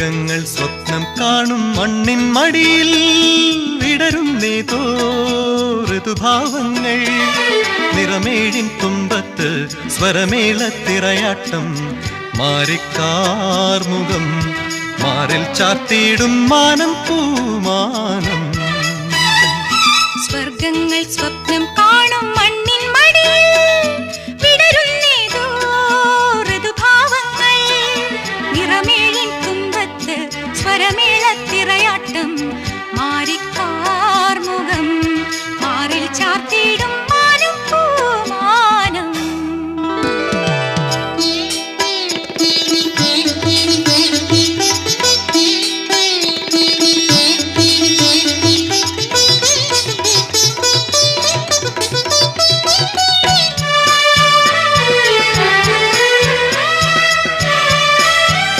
സ്വർഗങ്ങൾ സ്വപ്നം കാണും മണ്ണിൻ മടിയിൽ വിടരുന്നേതോ ഋതുഭാവങ്ങൾ. നിറമേഴിൻ തുമ്പത്ത് സ്വരമേളത്തിറയാട്ടം മാറിക്കാർമുഖം മാറിൽ ചാർത്തിയിടും മാനം പൂമാനം. സ്വർഗങ്ങൾ സ്വപ്നം കാണും മണ്ണിൻ മടിയിൽ വിടരുന്നേതോ ഋതുഭാവങ്ങൾ. നിറമേഴിൻ സ്വരമേളത്തിറയാട്ടം